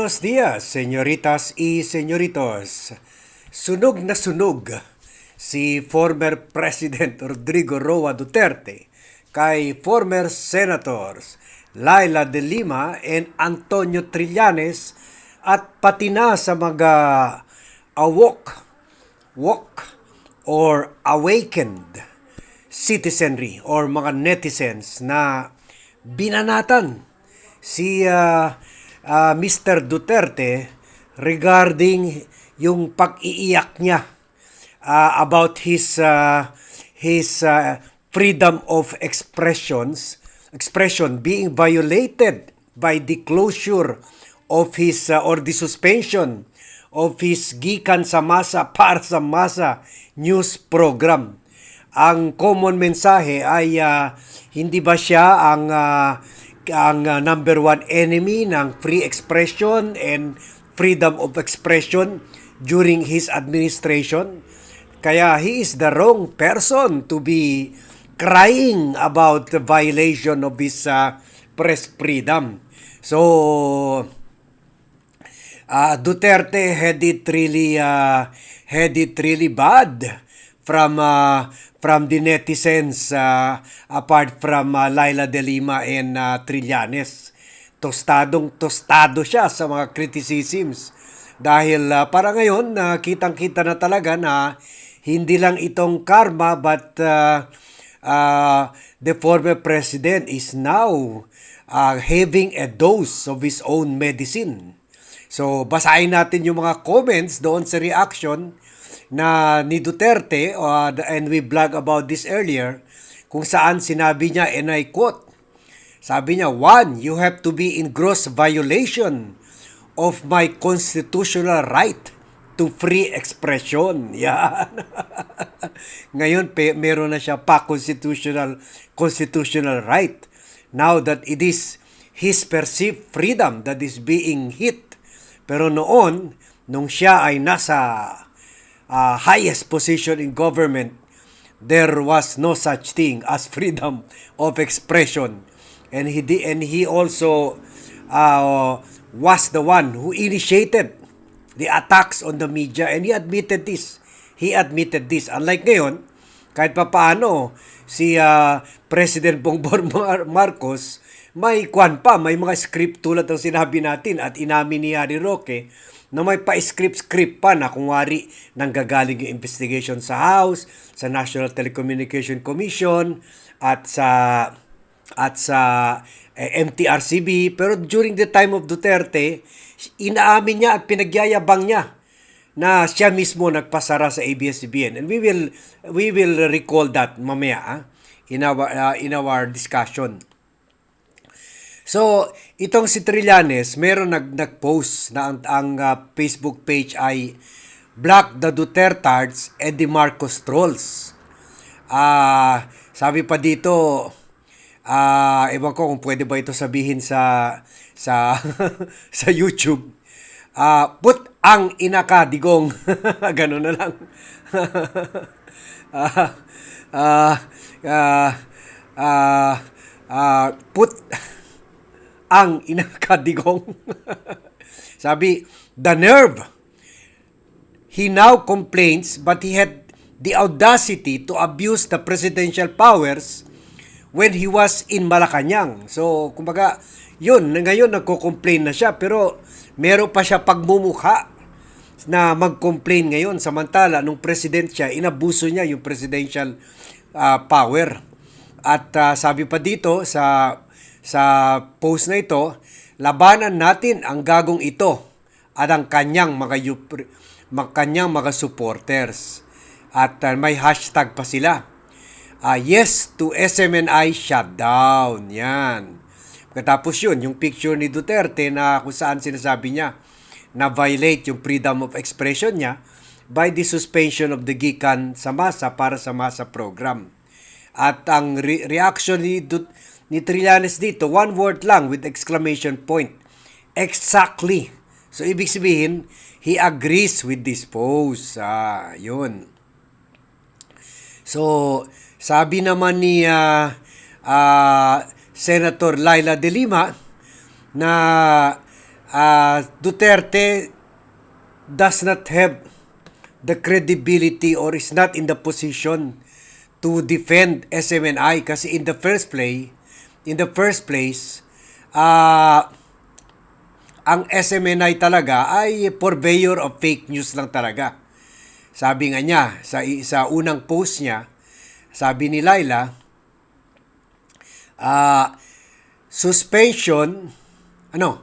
Buenos dias, señoritas y señoritos. Sunog na sunog si former President Rodrigo Roa Duterte kay former Senators Laila de Lima and Antonio Trillanes at pati na sa mga awok, woke, or awakened citizenry or mga netizens na binanatan si uh, uh, Mr. Duterte regarding yung pag-iiyak niya uh, about his uh, his uh, freedom of expressions expression being violated by the closure of his uh, or the suspension of his gikan sa masa para sa masa news program. Ang common mensahe ay uh, hindi ba siya ang uh, ang uh, number one enemy ng free expression and freedom of expression during his administration. Kaya he is the wrong person to be crying about the violation of his uh, press freedom. So, uh, Duterte had it really uh, had it really bad from uh, from the netizens uh, apart from uh, Laila de Lima and uh, Trillanes. Tostadong tostado siya sa mga criticisms dahil uh, para ngayon uh, kitang-kita na talaga na hindi lang itong karma but uh, uh, the former president is now uh, having a dose of his own medicine. So basahin natin yung mga comments doon sa reaction na ni Duterte uh, and we blog about this earlier kung saan sinabi niya and I quote sabi niya one you have to be in gross violation of my constitutional right to free expression. Yan. Ngayon pe, meron na siya pa constitutional constitutional right. Now that it is his perceived freedom that is being hit. Pero noon nung siya ay nasa uh, highest position in government, there was no such thing as freedom of expression. And he di- and he also uh, was the one who initiated the attacks on the media and he admitted this. He admitted this. Unlike ngayon, kahit pa paano si uh, President Bongbong Mar- Marcos may kwan pa, may mga script tulad ng sinabi natin at inamin ni Harry Roque na may pa-script-script pa na kung wari nanggagaling yung investigation sa House, sa National Telecommunication Commission, at sa at sa eh, MTRCB. Pero during the time of Duterte, inaamin niya at pinagyayabang niya na siya mismo nagpasara sa ABS-CBN. And we will we will recall that mamaya ah, in our uh, in our discussion. So, itong si Trillanes, meron nag nag-post na ang, ang uh, Facebook page ay Black the Dutertards and the Marcos Trolls. Ah, uh, sabi pa dito, ah, uh, ewan ko kung pwede ba ito sabihin sa sa sa YouTube. Ah, uh, put ang inaka digong. Ganun na lang. Ah, ah, ah, ah, ah, put ang inakadigong. Sabi, the nerve. He now complains but he had the audacity to abuse the presidential powers when he was in Malacanang. So, kumbaga, yun, ngayon nagko-complain na siya pero meron pa siya pagmumukha na mag-complain ngayon samantala nung president siya inabuso niya yung presidential uh, power at uh, sabi pa dito sa sa post na ito, labanan natin ang gagong ito at ang kanyang mga, kanyang mga supporters. At uh, may hashtag pa sila. Uh, yes to SMNI shutdown. Yan. Pagkatapos yun, yung picture ni Duterte na kung saan sinasabi niya na violate yung freedom of expression niya by the suspension of the Gikan sa masa para sa masa program. At ang re- reaction ni Duterte ni Trillanes dito, one word lang with exclamation point. Exactly. So, ibig sabihin, he agrees with this pose. Ah, yun. So, sabi naman ni uh, uh, Senator Laila De Lima na uh, Duterte does not have the credibility or is not in the position to defend SMNI kasi in the first place in the first place uh, ang SMNI talaga ay purveyor of fake news lang talaga. Sabi nga niya sa sa unang post niya, sabi ni Laila, uh, suspension ano?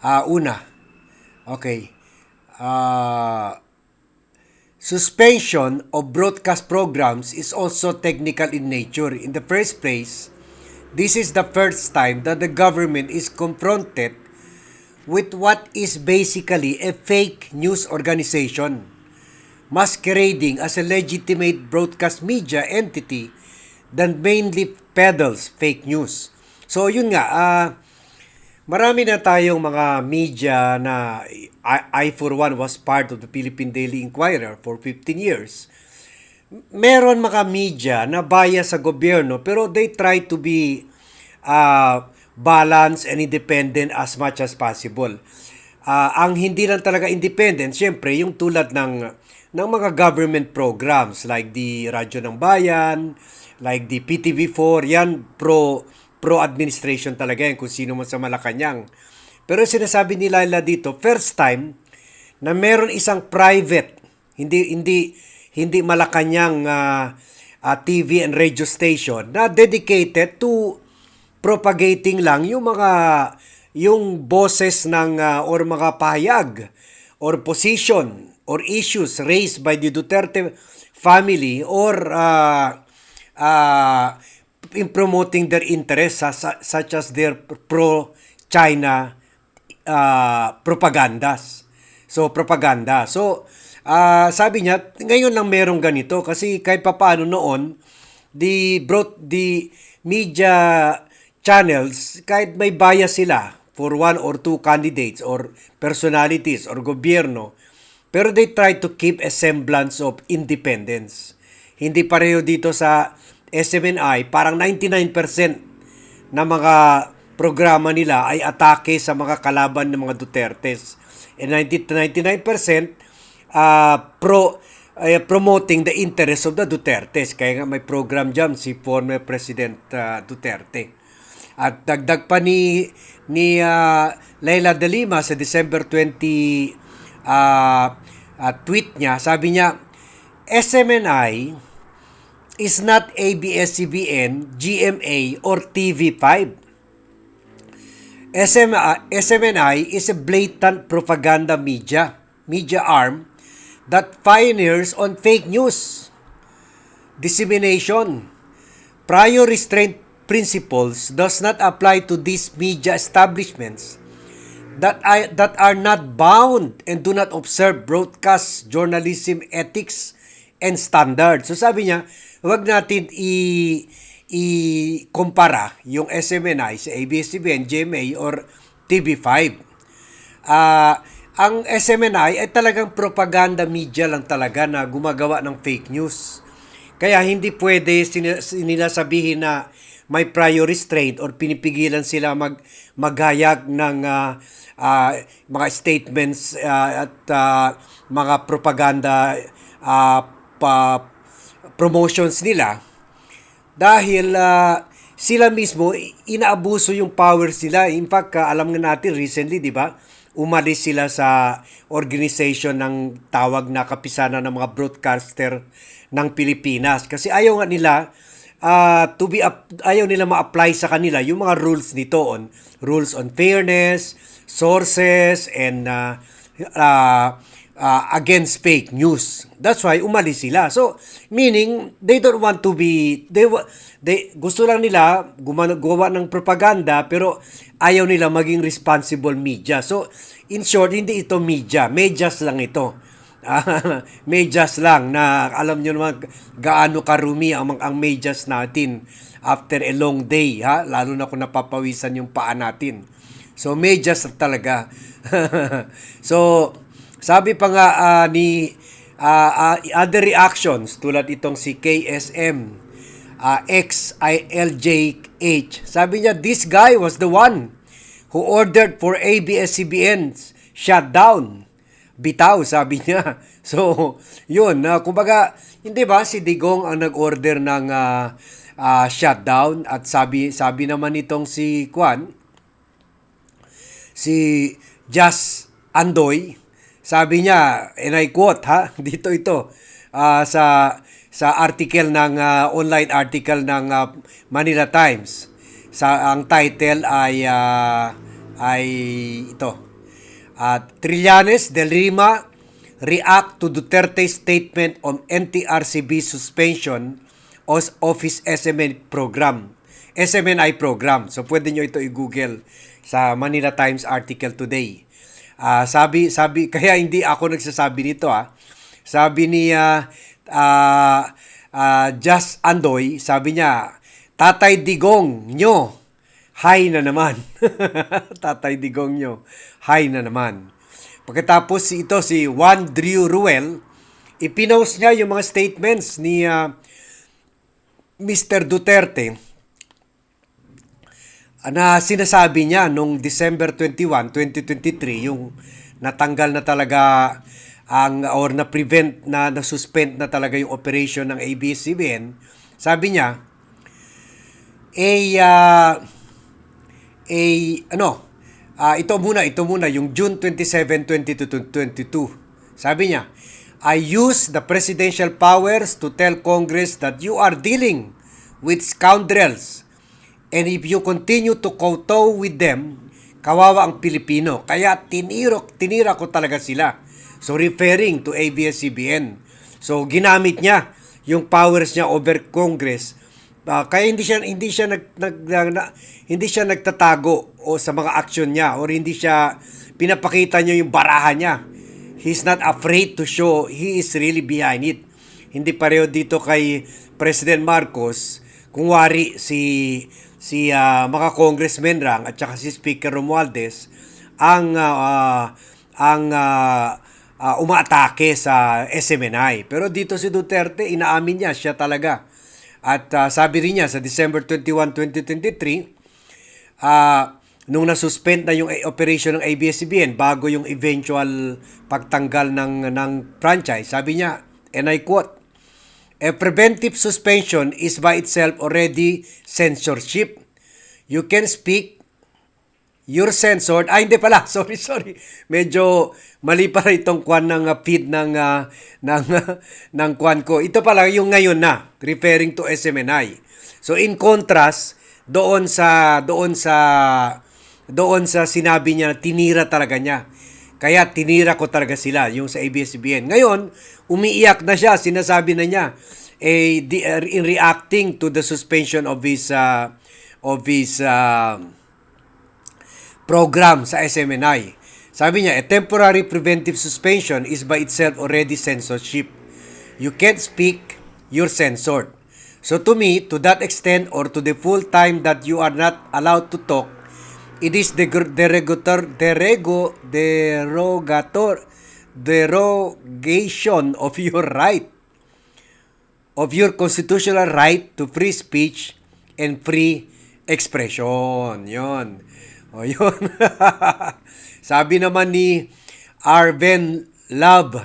Ah, una. Okay. Ah, suspension of broadcast programs is also technical in nature. In the first place, this is the first time that the government is confronted with what is basically a fake news organization masquerading as a legitimate broadcast media entity that mainly peddles fake news. So yun nga, ah marami na tayong mga media na I, I for one was part of the Philippine Daily Inquirer for 15 years. Meron mga media na bias sa gobyerno pero they try to be uh, balanced and independent as much as possible. Uh, ang hindi lang talaga independent, syempre, yung tulad ng ng mga government programs like the Radyo ng Bayan, like the PTV4, yan pro pro-administration talaga yan kung sino man sa Malacanang. Pero sinasabi nila dito, first time na meron isang private, hindi hindi hindi Malacanang uh, uh, TV and radio station na dedicated to propagating lang yung mga yung boses ng uh, or mga pahayag or position or issues raised by the Duterte family or uh, uh, in promoting their interests such as their pro-China uh, propagandas. So, propaganda. So, uh, sabi niya, ngayon lang merong ganito kasi kahit papaano noon, the, broad, the media channels, kahit may bias sila for one or two candidates or personalities or gobyerno, pero they try to keep a semblance of independence. Hindi pareho dito sa SMNI, parang 99% na mga programa nila ay atake sa mga kalaban ng mga Dutertes. And 90 99% uh, pro uh, promoting the interests of the Dutertes. Kaya nga may program dyan si former President uh, Duterte. At dagdag pa ni ni uh, Leila de Lima sa December 20 uh, uh, tweet niya, sabi niya SMNI is not ABS-CBN, GMA, or TV5. SMI, SMNI is a blatant propaganda media, media arm that pioneers on fake news, dissemination. Prior restraint principles does not apply to these media establishments that, I, that are not bound and do not observe broadcast journalism ethics and standards. So sabi niya, huwag natin i i-kumpara yung SMNI sa ABS-CBN, GMA, or TV5. Uh, ah, ang SMNI ay talagang propaganda media lang talaga na gumagawa ng fake news. Kaya hindi pwede nila sabihin na may prior restraint or pinipigilan sila mag maghayag ng uh, uh, mga statements uh, at uh, mga propaganda uh, pa promotions nila dahil uh, sila mismo inaabuso yung powers nila. In fact, uh, alam nga natin recently, 'di ba? Umalis sila sa organization ng tawag na kapisanan ng mga broadcaster ng Pilipinas kasi ayaw nga nila uh, to be up, ayaw nila ma-apply sa kanila yung mga rules nito on rules on fairness, sources and uh, uh, uh, against fake news. That's why umalis sila. So, meaning they don't want to be they they gusto lang nila gumagawa ng propaganda pero ayaw nila maging responsible media. So, in short, hindi ito media, medias lang ito. medias lang na alam niyo naman gaano karumi ang ang medias natin after a long day ha lalo na kung napapawisan yung paa natin. So medias talaga. so sabi pa nga uh, ni uh, uh, other reactions tulad itong si KSM uh, XILJH. Sabi niya this guy was the one who ordered for ABS-CBN shutdown. Bitaw, sabi niya. So, yun. Uh, kumbaga, hindi ba si Digong ang nag-order ng uh, uh, shutdown at sabi sabi naman nitong si Kwan, si Just Andoy, sabi niya, and I quote ha, dito ito, uh, sa sa article ng uh, online article ng uh, Manila Times. Sa ang title ay uh, ay ito. Uh, Trillanes del Rima react to Duterte statement on NTRCB suspension of Office SMN program. SMNI program. So pwede nyo ito i-google sa Manila Times article today. Uh, sabi sabi kaya hindi ako nagsasabi nito ah. Sabi ni uh, uh, uh, Just Andoy, sabi niya, Tatay Digong nyo, hi na naman. Tatay Digong nyo, hi na naman. Pagkatapos si ito si Juan Drew Ruel, ipinost niya yung mga statements ni uh, Mr. Duterte na sinasabi niya nung December 21, 2023, yung natanggal na talaga ang or na prevent na na-suspend na talaga yung operation ng ABS-CBN, sabi niya, a uh, a ano, uh, ito muna, ito muna yung June 27, 2022. Sabi niya, I use the presidential powers to tell Congress that you are dealing with scoundrels and if you continue to kowtow with them, kawawa ang Pilipino. Kaya tinirok, tinira ko talaga sila. So referring to ABS-CBN. So ginamit niya yung powers niya over Congress. Uh, kaya hindi siya hindi siya nag, nag, na, hindi siya nagtatago o sa mga action niya or hindi siya pinapakita niya yung baraha niya. He's not afraid to show he is really behind it. Hindi pareho dito kay President Marcos kung wari si si uh, mga congressman rang at saka si Speaker Romualdez ang uh, ang uh, uh, umaatake sa SMNI. Pero dito si Duterte, inaamin niya, siya talaga. At uh, sabi rin niya sa December 21, 2023, uh, nung nasuspend na yung operation ng ABS-CBN bago yung eventual pagtanggal ng, ng franchise, sabi niya, and I quote, A preventive suspension is by itself already censorship. You can speak you're censored. Ay, hindi pala. Sorry, sorry. Medyo mali pala itong kwan ng uh, feed ng, uh, ng, uh, ng kwan ko. Ito pala yung ngayon na, referring to SMNI. So, in contrast, doon sa, doon sa, doon sa sinabi niya, tinira talaga niya. Kaya tinira ko talaga sila, yung sa ABS-CBN. Ngayon, umiiyak na siya, sinasabi na niya, eh, di, uh, in reacting to the suspension of his, uh, of his, uh, program sa SMNI. Sabi niya, a temporary preventive suspension is by itself already censorship. You can't speak, you're censored. So to me, to that extent or to the full time that you are not allowed to talk, it is the derogator, derego, derogator, derogation of your right, of your constitutional right to free speech and free expression. Yon. O yun. Sabi naman ni Arven Love,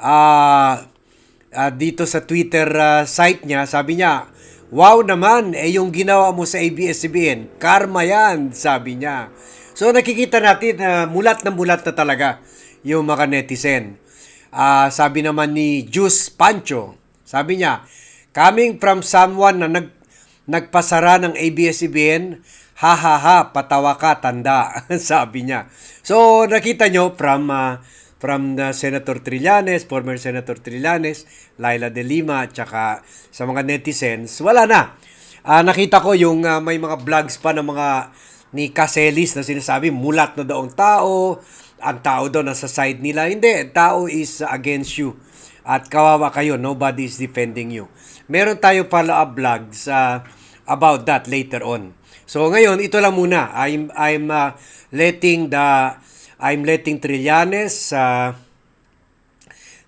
uh, uh, dito sa Twitter uh, site niya, sabi niya, Wow naman, eh yung ginawa mo sa ABS-CBN, karma yan, sabi niya. So nakikita natin na uh, mulat na mulat na talaga yung mga netizen. Uh, sabi naman ni Juice Pancho, sabi niya, coming from someone na nag, nagpasara ng ABS-CBN, ha ha ha, patawa ka, tanda, sabi niya. So, nakita nyo from, uh, from the Senator Trillanes, former Senator Trillanes, Laila de Lima, at sa mga netizens, wala na. Uh, nakita ko yung uh, may mga vlogs pa ng mga ni Caselis na sinasabi, mulat na daw ang tao, ang tao daw nasa side nila. Hindi, tao is against you. At kawawa kayo, nobody is defending you. Meron tayo follow-up vlogs uh, about that later on. So ngayon, ito lang muna. I'm I'm uh, letting the I'm letting Trillanes uh,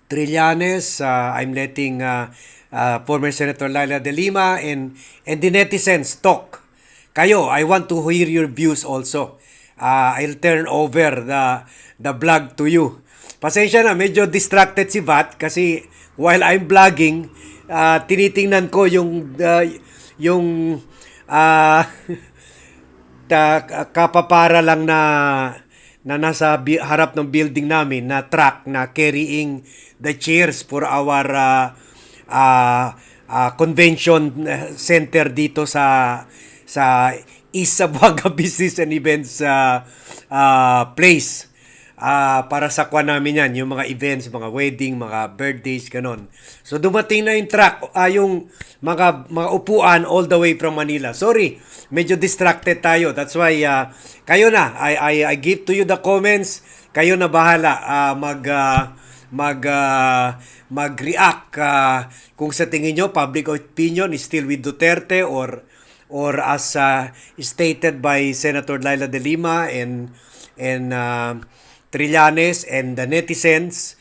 Trillanes, uh, I'm letting uh, uh, former Senator Laila De Lima and and the netizens talk. kayo, I want to hear your views also. Ah, I'll turn over the the vlog to you. Pasensya na, medyo distracted si Vat kasi while I'm vlogging, ah, tinitingnan ko yung ah, yung ah ta, kapapara lang na na nasa harap ng building namin na truck na carrying the chairs for our uh, uh, uh, convention uh, center dito sa sa East Business and Events uh, uh, place. Ah, para sa kwa namin yan, yung mga events, mga wedding, mga birthdays, ganon. So dumating na yung truck, ah, yung mga, mga upuan all the way from Manila. Sorry, medyo distracted tayo. That's why, ah, kayo na, I, I, I give to you the comments. Kayo na bahala ah, mag, ah, mag, ah, mag-react ah, kung sa tingin nyo, public opinion is still with Duterte or or as uh, stated by Senator Laila De Lima and and uh, Trillanes and the netizens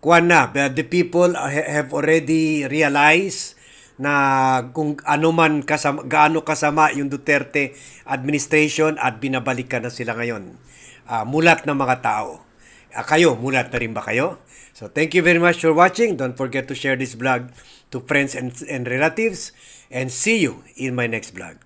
kuan the people ha- have already realized na kung ano man kasama, gaano kasama yung Duterte administration at binabalikan na sila ngayon. Ah, mulat ng mga tao. Ah, kayo, mulat na rin ba kayo? So thank you very much for watching. Don't forget to share this vlog to friends and, and relatives. And see you in my next vlog.